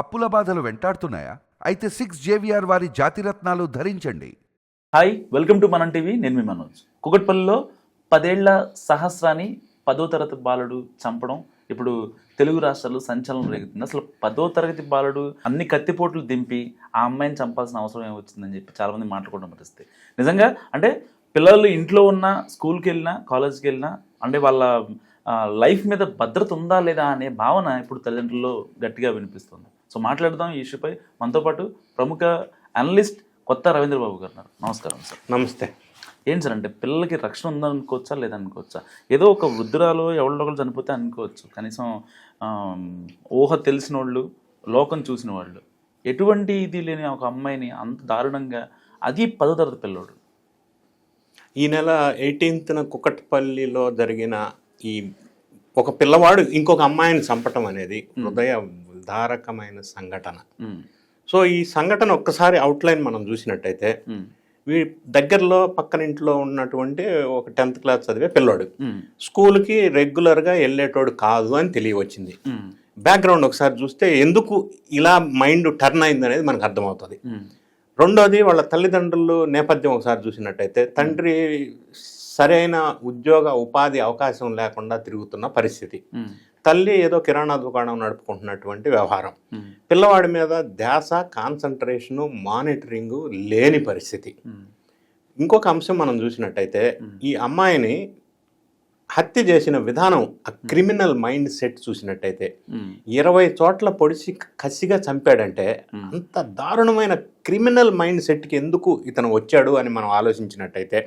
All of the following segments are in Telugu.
అప్పుల బాధలు వెంటాడుతున్నాయా? అయితే సిక్స్ జేవిఆర్ వారి జాతిరత్నాలు ధరించండి. Hi welcome to Manam TV నేను మీ మనోజ్. కుకట్పల్లిలో పదేళ్ళ సహస్రాన్ని పదో తరగతి బాలుడు చంపడం ఇప్పుడు తెలుగు రాష్ట్రాల్లో సంచలనం రేగుతుంది. అసలు పదో తరగతి బాలుడు అన్ని కత్తిపోట్లు దింపి ఆ అమ్మాయిని చంపాల్సిన అవసరం ఏమొచ్చిందని చెప్పి చాలామంది మాట్లాడుకోవడం పరిస్థితి నిజంగా అంటే పిల్లలు ఇంట్లో ఉన్న స్కూల్కి వెళ్ళినా కాలేజ్కి వెళ్ళినా అంటే వాళ్ళ లైఫ్ మీద భద్రత ఉందా లేదా అనే భావన ఇప్పుడు తల్లిదండ్రుల్లో గట్టిగా వినిపిస్తుంది. సో మాట్లాడదాం ఈ ఇష్యూపై. మనతో పాటు ప్రముఖ అనలిస్ట్ కొత్త రవీంద్ర బాబు గారు నమస్కారం సార్. నమస్తే. ఏంటి సార్ అంటే పిల్లలకి రక్షణ ఉందనుకోవచ్చా లేదనుకోవచ్చా? ఏదో ఒక వృద్ధురాలు ఎవరిలో ఒకరు చనిపోతే అనుకోవచ్చు. కనీసం ఊహ తెలిసిన వాళ్ళు లోకం చూసిన వాళ్ళు ఎటువంటి ఇది లేని ఒక అమ్మాయిని అంత దారుణంగా అది పదో తరగతి పిల్లోడు. ఈ నెల ఎయిటీన్త్న కుకట్పల్లిలో జరిగిన ఈ ఒక పిల్లవాడు ఇంకొక అమ్మాయిని చంపటం అనేది హృదయ ధారకమైన సంఘటన. సో ఈ సంఘటన ఒక్కసారి అవుట్లైన్ మనం చూసినట్టయితే వీ దగ్గరలో పక్కన ఇంట్లో ఉన్నటువంటి ఒక టెన్త్ క్లాస్ చదివే పిల్లోడు. స్కూల్కి రెగ్యులర్గా వెళ్ళేటోడు కాదు అని తెలియవచ్చింది. బ్యాక్గ్రౌండ్ ఒకసారి చూస్తే ఎందుకు ఇలా మైండ్ టర్న్ అయింది అనేది మనకు అర్థమవుతుంది. రెండోది వాళ్ళ తల్లిదండ్రులు నేపథ్యం ఒకసారి చూసినట్టయితే తండ్రి సరైన ఉద్యోగ ఉపాధి అవకాశం లేకుండా తిరుగుతున్న పరిస్థితి. తల్లి ఏదో కిరాణా దుకాణం నడుపుకుంటున్నటువంటి వ్యవహారం. పిల్లవాడి మీద ధ్యాస కాన్సన్ట్రేషను మానిటరింగు లేని పరిస్థితి. ఇంకొక అంశం మనం చూసినట్టయితే ఈ అమ్మాయిని హత్య చేసిన విధానం ఆ క్రిమినల్ మైండ్ సెట్ చూసినట్టయితే ఇరవై చోట్ల పొడిచి కసిగా చంపాడంటే అంత దారుణమైన క్రిమినల్ మైండ్ సెట్కి ఎందుకు ఇతను వచ్చాడు అని మనం ఆలోచించినట్టయితే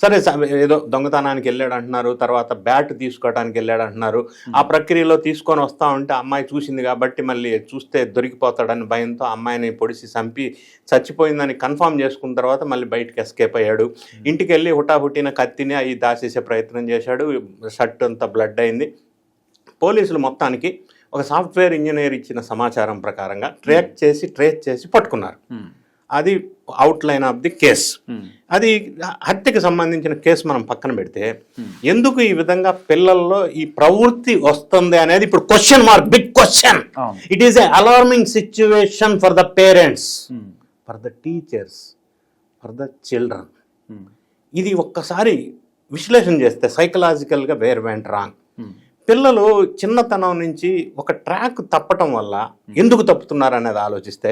సరే ఏదో దొంగతనానికి వెళ్ళాడు అంటున్నారు తర్వాత బ్యాట్ తీసుకోవడానికి వెళ్ళాడు అంటున్నారు ఆ ప్రక్రియలో తీసుకొని వస్తా ఉంటే అమ్మాయి చూసింది కాబట్టి మళ్ళీ చూస్తే దొరికిపోతాడని భయంతో అమ్మాయిని పొడిచి చంపి చచ్చిపోయిందని కన్ఫర్మ్ చేసుకున్న తర్వాత మళ్ళీ బయటకు ఎస్కేప్ అయ్యాడు. ఇంటికి వెళ్ళి హుటాహుటిన కత్తిని అవి దాచేసే ప్రయత్నం చేశాడు. షర్ట్ అంతా బ్లడ్ అయింది. పోలీసులు మొత్తానికి ఒక సాఫ్ట్వేర్ ఇంజనీర్ ఇచ్చిన సమాచారం ప్రకారంగా ట్రేక్ చేసి ట్రేస్ చేసి పట్టుకున్నారు. ఉమ్, అది అవుట్లైన్ ఆఫ్ ది కేస్ అది హత్యకు సంబంధించిన కేసు మనం పక్కన పెడితే Hmm. ఎందుకు ఈ విధంగా పిల్లల్లో ఈ ప్రవృత్తి వస్తుంది అనేది ఇప్పుడు question mark big question it is a alarming situation for the parents for the teachers for the children ఇది ఒక్కసారి విశ్లేషణ చేస్తే సైకలాజికల్గా వేర్ వెంట్ రాంగ్ పిల్లలు చిన్నతనం నుంచి ఒక ట్రాక్ తప్పటం వల్ల ఎందుకు తప్పుతున్నారు అనేది ఆలోచిస్తే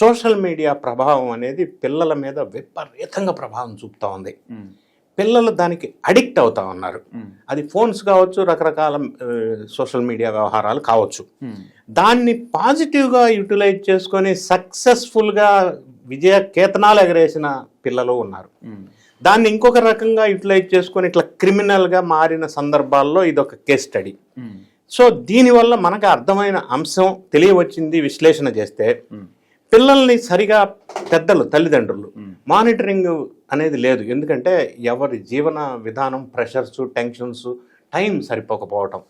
సోషల్ మీడియా ప్రభావం అనేది పిల్లల మీద విపరీతంగా ప్రభావం చూపుతా ఉంది. పిల్లలు దానికి అడిక్ట్ అవుతా ఉన్నారు. అది ఫోన్స్ కావచ్చు రకరకాల సోషల్ మీడియా వ్యవహారాలు కావచ్చు. దాన్ని పాజిటివ్గా యూటిలైజ్ చేసుకొని సక్సెస్ఫుల్గా విజయ కేతనాలు ఎగరేసిన పిల్లలు ఉన్నారు. దాన్ని ఇంకొక రకంగా యూటిలైజ్ చేసుకొని ఇట్లా క్రిమినల్గా మారిన సందర్భాల్లో ఇది ఒక కేస్ స్టడీ సో దీనివల్ల మనకు అర్థమైన అంశం తెలియవచ్చింది విశ్లేషణ చేస్తే ఉమ్, పిల్లల్ని సరిగా పెద్దలు తల్లిదండ్రులు. మానిటరింగ్ అనేది లేదు. ఎందుకంటే ఎవరి జీవన విధానం ప్రెషర్స్ టెన్షన్స్ టైం సరిపోకపోవటం.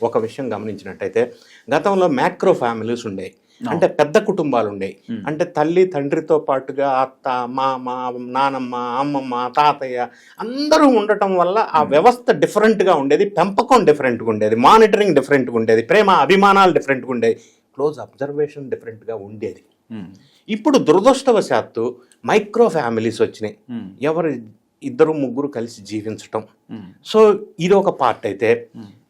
ఒక విషయం గమనించినట్టయితే గతంలో మ్యాక్రో ఫ్యామిలీస్ ఉండేవి అంటే పెద్ద కుటుంబాలు ఉండేవి అంటే తల్లి తండ్రితో పాటుగా అత్త మామ నానమ్మ అమ్మమ్మ తాతయ్య అందరూ ఉండటం వల్ల ఆ వ్యవస్థ డిఫరెంట్గా ఉండేది. పెంపకం డిఫరెంట్గా ఉండేది. మానిటరింగ్ డిఫరెంట్గా ఉండేది. ప్రేమ అభిమానాలు డిఫరెంట్గా ఉండేది క్లోజ్ అబ్జర్వేషన్ డిఫరెంట్గా ఉండేది. ఉమ్, ఇప్పుడు దురదృష్టవశాత్తు మైక్రో ఫ్యామిలీస్ వచ్చినాయి. ఎవరు ఇద్దరు ముగ్గురు కలిసి జీవించటం. సో ఇది ఒక పార్ట్ అయితే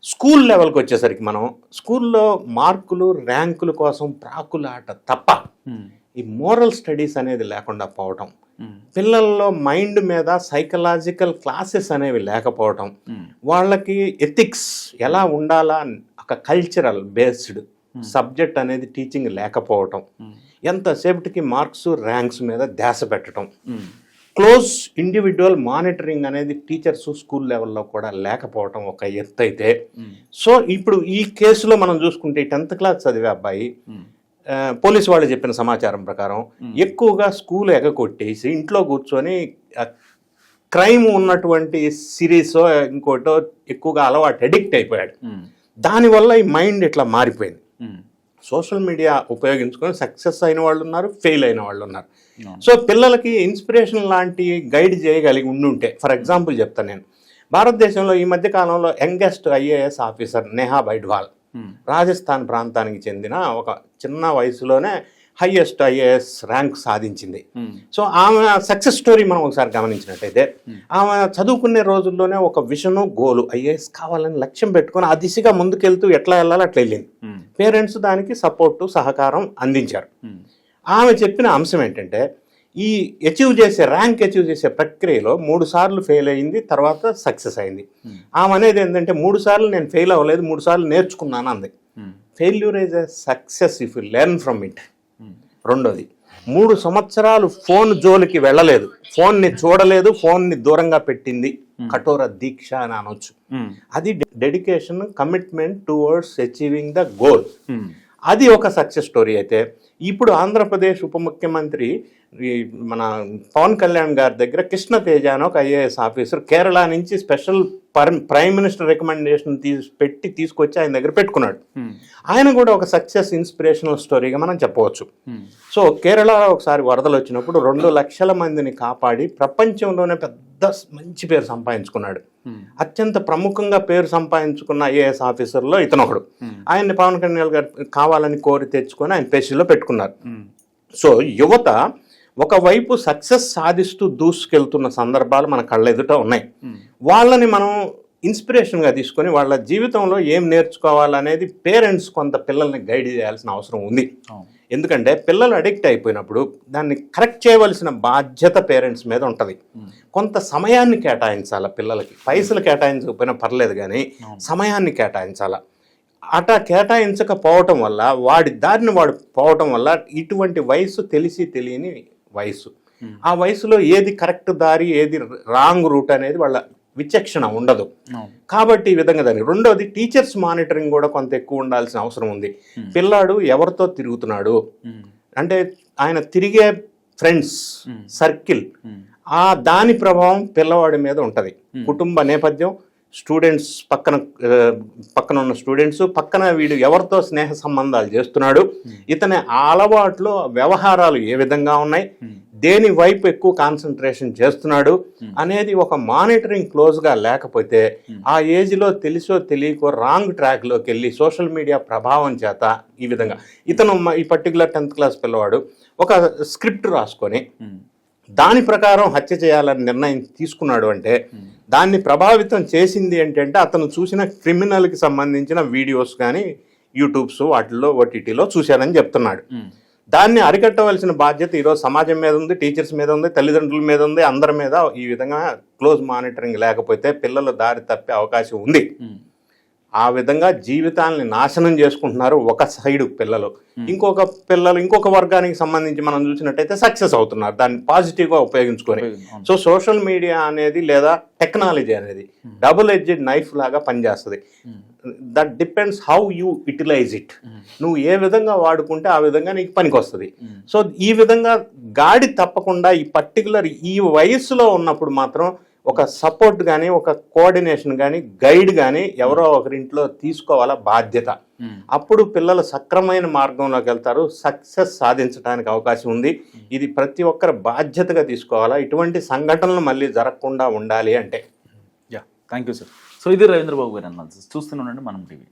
స్కూల్ లెవెల్కి వచ్చేసరికి మనం స్కూల్లో మార్కులు ర్యాంకుల కోసం ప్రాకులాట తప్ప ఈ మోరల్ స్టడీస్ అనేది లేకుండా పోవటం పిల్లల్లో మైండ్ మీద సైకలాజికల్ క్లాసెస్ అనేవి లేకపోవటం వాళ్ళకి ఎథిక్స్ ఎలా ఉండాలా ఒక కల్చరల్ బేస్డ్ సబ్జెక్ట్ అనేది టీచింగ్ లేకపోవటం ఎంతసేపటికి మార్క్స్ ర్యాంక్స్ మీద ధ్యాస పెట్టడం క్లోజ్ ఇండివిజువల్ మానిటరింగ్ అనేది టీచర్స్ స్కూల్ లెవెల్లో కూడా లేకపోవటం ఒక ఎత్తు అయితే. సో ఇప్పుడు ఈ కేసులో మనం చూసుకుంటే టెన్త్ క్లాస్ చదివే అబ్బాయి పోలీసు వాళ్ళు చెప్పిన సమాచారం ప్రకారం ఎక్కువగా స్కూల్ ఎగకొట్టేసి ఇంట్లో కూర్చొని క్రైమ్ ఉన్నటువంటి సిరీస్ ఇంకోటో ఎక్కువగా అలవాటు అడిక్ట్ అయిపోయాడు. దానివల్ల ఈ మైండ్ ఇట్లా మారిపోయింది. సోషల్ మీడియా ఉపయోగించుకొని సక్సెస్ అయిన వాళ్ళు ఉన్నారు ఫెయిల్ అయిన వాళ్ళు ఉన్నారు. సో పిల్లలకి ఇన్స్పిరేషన్ లాంటి గైడ్ చేయగలిగి ఉండుంటే ఫర్ ఎగ్జాంపుల్ చెప్తాను నేను. భారతదేశంలో ఈ మధ్య కాలంలో youngest IAS officer Neha Bydwal Rajasthan ప్రాంతానికి చెందిన ఒక చిన్న వయసులోనే హైయెస్ట్ ఐఏఎస్ ర్యాంక్ సాధించింది. సో ఆమె సక్సెస్ స్టోరీ మనం ఒకసారి గమనించినట్టయితే ఆమె చదువుకునే రోజుల్లోనే ఒక విషను గోలు ఐఏఎస్ కావాలని లక్ష్యం పెట్టుకొని ఆ దిశగా ముందుకెళ్తూ ఎట్లా వెళ్ళాలో అట్లా వెళ్ళింది. పేరెంట్స్ దానికి సపోర్టు సహకారం అందించారు. ఆమె చెప్పిన అంశం ఏంటంటే ఈ అచీవ్ చేసే ర్యాంక్ అచీవ్ చేసే ప్రక్రియలో మూడు సార్లు ఫెయిల్ అయింది తర్వాత సక్సెస్ అయింది. ఆమె అనేది ఏంటంటే మూడు సార్లు నేను ఫెయిల్ అవ్వలేదు మూడు సార్లు నేర్చుకున్నాను అంది. Failure is a success if you learn from it రెండోది మూడు సంవత్సరాలు ఫోన్ జోలికి వెళ్ళలేదు. ఫోన్ని చూడలేదు ఫోన్ని దూరంగా పెట్టింది. కఠోర దీక్ష అని అనొచ్చు. అది dedication commitment towards achieving the goal అది ఒక సక్సెస్ స్టోరీ అయితే ఇప్పుడు ఆంధ్రప్రదేశ్ ఉప ముఖ్యమంత్రి ఈ మన పవన్ కళ్యాణ్ గారి దగ్గర కృష్ణ తేజ అని ఒక ఐఏఎస్ ఆఫీసర్ కేరళ నుంచి స్పెషల్ ప్రైమ్ మినిస్టర్ రికమెండేషన్ తీసి పెట్టి తీసుకొచ్చి ఆయన దగ్గర పెట్టుకున్నాడు. ఆయన కూడా ఒక సక్సెస్ ఇన్స్పిరేషనల్ స్టోరీగా మనం చెప్పవచ్చు. సో కేరళలో ఒకసారి వరదలు వచ్చినప్పుడు రెండు లక్షల మందిని కాపాడి ప్రపంచంలోనే పెద్ద మంచి పేరు సంపాదించుకున్నాడు. అత్యంత ప్రముఖంగా పేరు సంపాదించుకున్న ఐఏఎస్ ఆఫీసర్లో ఇతను ఒకడు ఆయన్ని పవన్ కళ్యాణ్ గారు కావాలని కోరి తెచ్చుకొని ఆయన పేషీలో పెట్టుకున్నారు. సో యువత ఒకవైపు సక్సెస్ సాధిస్తూ దూసుకెళ్తున్న సందర్భాలు మన కళ్ళెదుట ఉన్నాయి. వాళ్ళని మనం ఇన్స్పిరేషన్గా తీసుకొని వాళ్ళ జీవితంలో ఏం నేర్చుకోవాలనేది పేరెంట్స్ కొంత పిల్లల్ని గైడ్ చేయాల్సిన అవసరం ఉంది. ఎందుకంటే పిల్లలు అడిక్ట్ అయిపోయినప్పుడు దాన్ని కరెక్ట్ చేయవలసిన బాధ్యత పేరెంట్స్ మీద ఉంటుంది. కొంత సమయాన్ని కేటాయించాల పిల్లలకి. పైసలు కేటాయించకపోయినా పర్లేదు కానీ సమయాన్ని కేటాయించాల. అటా కేటాయించకపోవటం వల్ల వాడి దారిని వాడు పోవటం వల్ల ఇటువంటి వయసు తెలిసి తెలియని వయసు ఆ వయసులో ఏది కరెక్ట్ దారి ఏది రాంగ్ రూట్ అనేది వాళ్ళ విచక్షణ ఉండదు. కాబట్టి ఈ విధంగా దాన్ని. రెండోది టీచర్స్ మానిటరింగ్ కూడా కొంత ఎక్కువ ఉండాల్సిన అవసరం ఉంది. పిల్లాడు ఎవరితో తిరుగుతున్నాడు? అంటే ఆయన తిరిగే ఫ్రెండ్స్ సర్కిల్ ఆ దాని ప్రభావం పిల్లవాడి మీద ఉంటది. కుటుంబ నేపథ్యం స్టూడెంట్స్ పక్కన పక్కన ఉన్న స్టూడెంట్స్ పక్కన వీడు ఎవరితో స్నేహ సంబంధాలు చేస్తున్నాడు ఇతని అలవాట్లు వ్యవహారాలు ఏ విధంగా ఉన్నాయి దేని వైపు ఎక్కువ కాన్సన్ట్రేషన్ చేస్తున్నాడు అనేది ఒక మానిటరింగ్ క్లోజ్గా లేకపోతే ఆ ఏజ్లో తెలిసో తెలియకో రాంగ్ ట్రాక్లోకి వెళ్ళి సోషల్ మీడియా ప్రభావం చేత ఈ విధంగా. ఇతను ఈ పర్టికులర్ టెన్త్ క్లాస్ పిల్లవాడు ఒక స్క్రిప్ట్ రాసుకొని దాని ప్రకారం హత్య చేయాలని నిర్ణయం తీసుకున్నాడు అంటే దాన్ని ప్రభావితం చేసింది ఏంటంటే అతను చూసిన క్రిమినల్కి సంబంధించిన వీడియోస్ కానీ యూట్యూబ్స్ వాటిల్లో ఓటీటీలో చూశారని చెప్తున్నాడు. దాన్ని అరికట్టవలసిన బాధ్యత ఈరోజు సమాజం మీద ఉంది టీచర్స్ మీద ఉంది తల్లిదండ్రుల మీద ఉంది అందరి మీద ఈ విధంగా క్లోజ్ మానిటరింగ్ లేకపోతే పిల్లలు దారి తప్పే అవకాశం ఉంది. ఆ విధంగా జీవితాన్ని నాశనం చేసుకుంటున్నారు ఒక సైడు పిల్లలు. ఇంకొక పిల్లలు ఇంకొక వర్గానికి సంబంధించి మనం చూసినట్టయితే సక్సెస్ అవుతున్నారు. దాన్ని పాజిటివ్గా ఉపయోగించుకొని. సో సోషల్ మీడియా అనేది లేదా టెక్నాలజీ అనేది డబుల్ ఎడ్జెడ్ నైఫ్ లాగా పనిచేస్తుంది. That depends how you utilise it. నువ్వు ఏ విధంగా వాడుకుంటే ఆ విధంగా నీకు పనికి వస్తుంది సో ఈ విధంగా గాడి తప్పకుండా ఈ పర్టికులర్ ఈ వయస్సులో ఉన్నప్పుడు మాత్రం ఒక సపోర్ట్ కానీ ఒక కోఆర్డినేషన్ కానీ గైడ్ కానీ ఎవరో ఒకరింట్లో తీసుకోవాలా బాధ్యత. అప్పుడు పిల్లలు సక్రమైన మార్గంలోకి వెళ్తారు సక్సెస్ సాధించడానికి అవకాశం ఉంది. ఇది ప్రతి ఒక్కరు బాధ్యతగా తీసుకోవాలా? ఇటువంటి సంఘటనలు మళ్ళీ జరగకుండా ఉండాలి అంటే. Yeah thank you sir so ఇది రవీంద్ర బాబు గారి అనాలిసిస్ చూస్తూనే ఉండండి మనం టీవీ